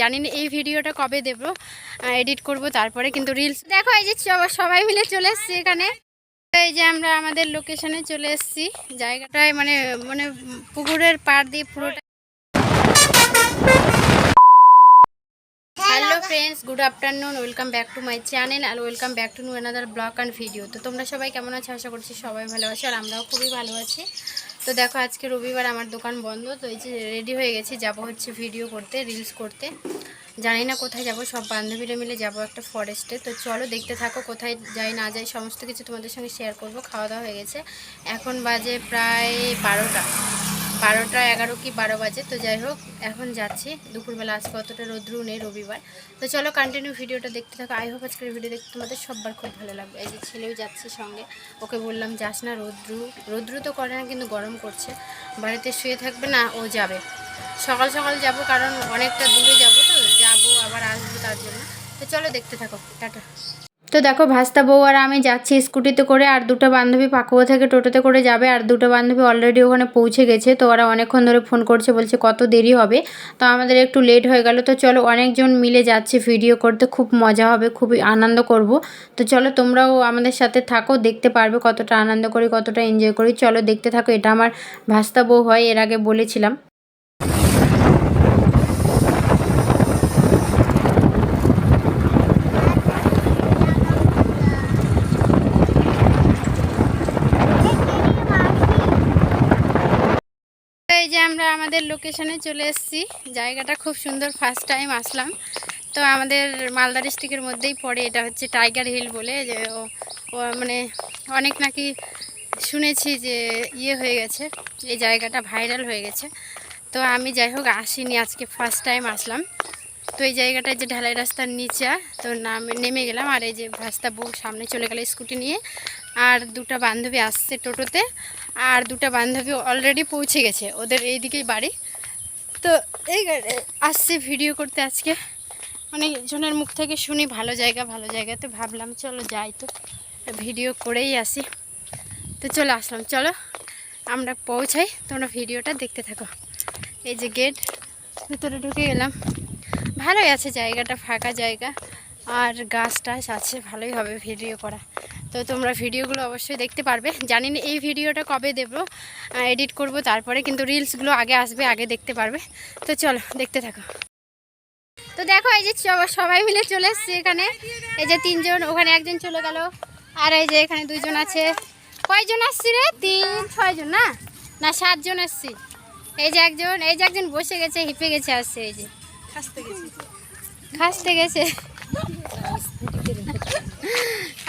জানি না এই ভিডিওটা কবে দেব এডিট করব, তারপরে কিন্তু রিলস দেখো, এই যে সবাই মিলে চলে এসছি এখানে। এই যে আমরা আমাদের লোকেশনে চলে এসছি। জায়গাটায় মানে মানে পুকুরের পাড় দিয়ে পুরোটা friends good afternoon welcome back to my channel R welcome back to new another blog and video তো তোমরা সবাই কেমন আছো? আশা করছি সবাই ভালো আছো আর আমরাও খুবই ভালো আছি। তো দেখো, আজকে রবিবার আমার দোকান বন্ধ, তো এই যে রেডি হয়ে গেছি, যাব হচ্ছে ভিডিও করতে রিলস করতে। জানি না কোথায় যাব, সব বান্ধবীরা মিলে যাব একটা ফরেস্টে তো চলো দেখতে থাকো, কোথায় যাই না যাই, সমস্ত কিছু তোমাদের সঙ্গে শেয়ার করব, খাওয়া দাওয়া হয়ে গেছে। এখন বাজে প্রায় বারোটা। বারোটা এগারো কি বারো বাজে, তো যাই হোক, এখন যাচ্ছি। দুপুরবেলা আজকে অতটা রৌদ্রু নেই রবিবার। তো চলো কন্টিনিউ ভিডিওটা দেখতে থাকো। আই হোপ আজকের ভিডিও দেখতে তোমাদের সববার খুব ভালো লাগবে। এই যে ছেলেও যাচ্ছে সঙ্গে। ওকে বললাম, যাস না রৌদ্রু। রৌদ্রু তো করে না, কিন্তু গরম করছে। বাড়িতে শুয়ে থাকবে না, ও যাবে। সকাল সকাল যাব, কারণ অনেকটা দূরে যাব তো, যাব, আবার আসব তার জন্য। তো চলো দেখতে থাকো। টাটা। তো দেখো ভাস্তা বউ আর আমি যাচ্ছি স্কুটিতে করে, আর দুটো বান্ধবী পাকুয়া থেকে টোটোতে করে যাবে, আর দুটো বান্ধবী অলরেডি ওখানে পৌঁছে গেছে, তো ওরা অনেকক্ষণ ধরে ফোন করছে, বলছে কত দেরি হবে। তো আমাদের একটু লেট হয়ে গেল, তো চলো অনেকজন মিলে যাচ্ছে ভিডিও করতে, খুব মজা হবে, খুবই আনন্দ করব। তো চলো তোমরাও আমাদের সাথে থাকো, দেখতে পারবে কতটা আনন্দ করি, কতটা এনজয় করি। চলো দেখতে থাকো, এটা আমার ভাস্তা বউ হয়, এর আগে বলেছিলাম এই যে আমরা আমাদের লোকেশনে চলে এসেছি। জায়গাটা খুব সুন্দর ফার্স্ট টাইম আসলাম। তো আমাদের মালদা ডিস্ট্রিক্টের মধ্যেই পড়ে, এটা হচ্ছে টাইগার হিল বলে, যে মানে অনেক নাকি শুনেছি যে ইয়ে হয়ে গেছে, এই জায়গাটা ভাইরাল হয়ে গেছে। তো আমি যাই হোক, আসিনি, আজকে ফার্স্ট টাইম আসলাম। তো এই জায়গাটায় যে ঢালাই রাস্তার নিচে, তো নাম, নেমে গেলাম, আর এই যে ভাস্তা বউ সামনে চলে গেল স্কুটি নিয়ে। আর দুটো বান্ধবী আসছে টোটোতে, আর দুটো বান্ধবী অলরেডি পৌঁছে গেছে, ওদের এইদিকেই বাড়ি। তো এই আসছে ভিডিও করতে আজকে। অনেক জনের মুখ থেকে শুনি, ভালো জায়গা ভালো জায়গা তো ভাবলাম, চলো যাই তো। ভিডিও করেই আসি। তো চলে আসলাম, চলো আমরা পৌঁছাই, তোমরা ভিডিওটা দেখতে থাকো। এই যে গেট ভিতরে ঢুকে গেলাম। ভালোই আছে জায়গাটা, ফাঁকা জায়গা। আর গাছ টাছ আছে, ভালোই হবে ভিডিও করা। তো তোমরা ভিডিওগুলো অবশ্যই দেখতে পারবে। জানি না এই ভিডিওটা কবে দেব এডিট করব তারপরে কিন্তু রিলসগুলো আগে আসবে আগে দেখতে পারবে। তো চলো দেখতে থাকো। তো দেখো এই যে সব- সবাই মিলে চলে এসছে এখানে। এই যে তিনজন ওখানে একজন চলে গেল। আর এই যে এখানে দুজন আছে। কয়জন আসছি রে? তিন ছয়জন না? না সাতজন আসছি এই যে একজন এই যে একজন বসে গেছে হিপে গেছে আসছে এই যে। খাসতে গেছে। খাসতে গেছে।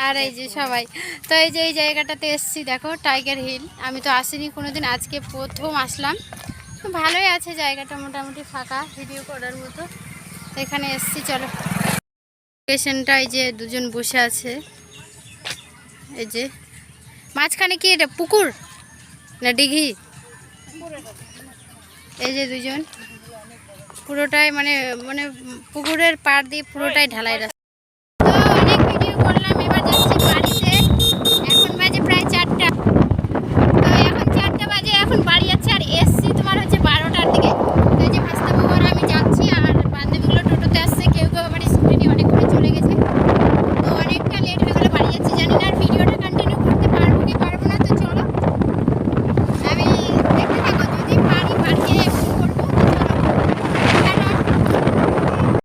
আর এই যে সবাই। তো এই যে এই জায়গাটাতে এসছি, দেখো টাইগার হিল আমি তো আসিনি কোনোদিন, আজকে প্রথম আসলাম। ভালোই আছে জায়গাটা, মোটামুটি ফাঁকা ভিডিও করার মতো। এখানে এসছি, চলো। লোকেশনটা এই যে দুজন বসে আছে। এই যে, মাঝখানে কি এটা, পুকুর? না ডিঘি? এই যে দুজন। পুরোটাই মানে মানে পুকুরের পাড় দিয়ে পুরোটাই ঢালাই রাস্তা। করলাম এবার যাচ্ছি